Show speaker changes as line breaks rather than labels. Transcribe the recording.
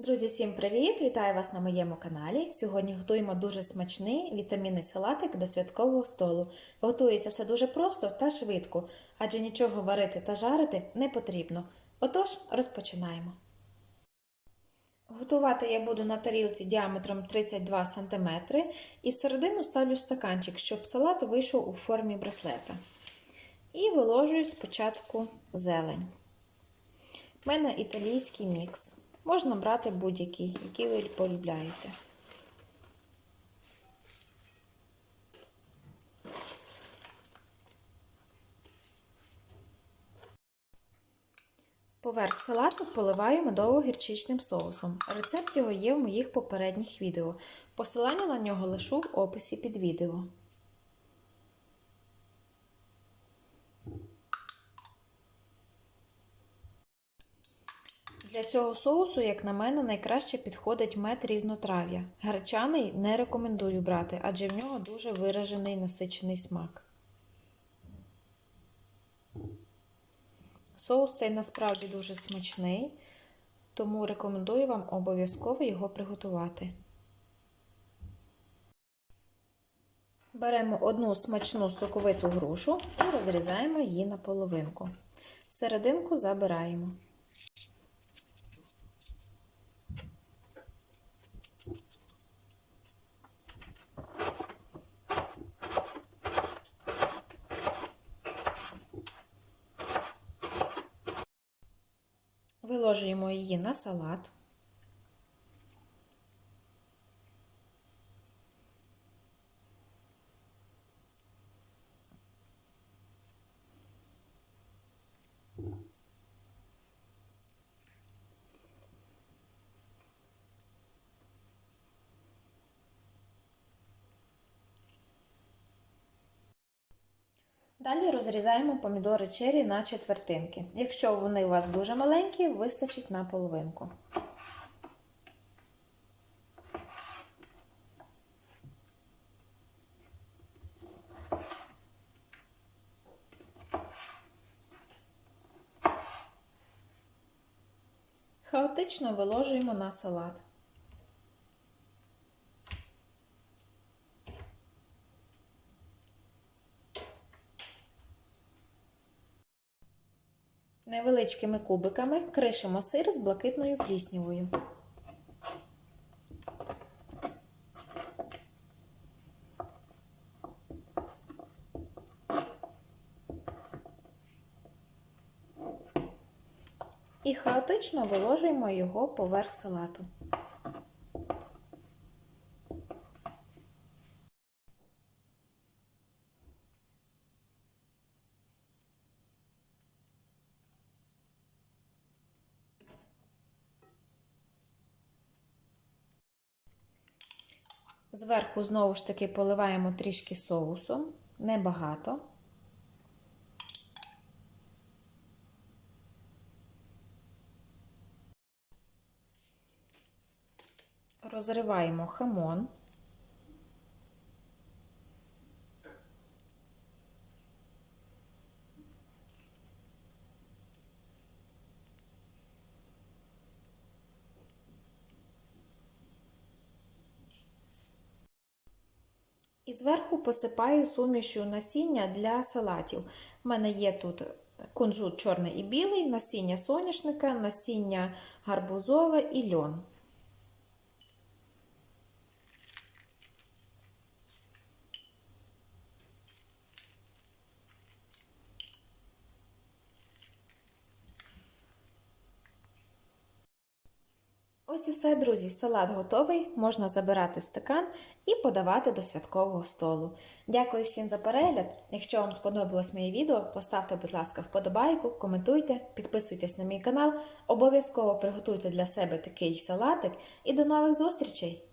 Друзі, всім привіт! Вітаю вас на моєму каналі. Сьогодні готуємо дуже смачний вітамінний салатик до святкового столу. Готується все дуже просто та швидко, адже нічого варити та жарити не потрібно. Отож, розпочинаємо. Готувати я буду на тарілці діаметром 32 см і всередину ставлю стаканчик, щоб салат вийшов у формі браслета. І виложую спочатку зелень. У мене італійський мікс. Можна брати будь-який, який ви полюбляєте. Поверх салату поливаю медово-гірчичним соусом. Рецепт його є в моїх попередніх відео. Посилання на нього лишу в описі під відео. Для цього соусу, як на мене, найкраще підходить мед різнотрав'я. Гречаний не рекомендую брати, адже в нього дуже виражений насичений смак. Соус цей насправді дуже смачний, тому рекомендую вам обов'язково його приготувати. Беремо одну смачну соковиту грушу і розрізаємо її на половинку. Серединку забираємо. Виложуємо її на салат. Далі розрізаємо помідори чері на четвертинки. Якщо вони у вас дуже маленькі, вистачить на половинку. Хаотично виложуємо на салат. Невеличкими кубиками кришимо сир з блакитною пліснявою. І хаотично виложуємо його поверх салату. Зверху знову ж таки поливаємо трішки соусом, небагато. Розриваємо хамон. І зверху посипаю сумішю насіння для салатів. У мене є тут кунжут чорний і білий, насіння соняшника, насіння гарбузове і льон. Ось і все, друзі, салат готовий, можна забирати стакан і подавати до святкового столу. Дякую всім за перегляд. Якщо вам сподобалось моє відео, поставте, будь ласка, вподобайку, коментуйте, підписуйтесь на мій канал, обов'язково приготуйте для себе такий салатик і до нових зустрічей!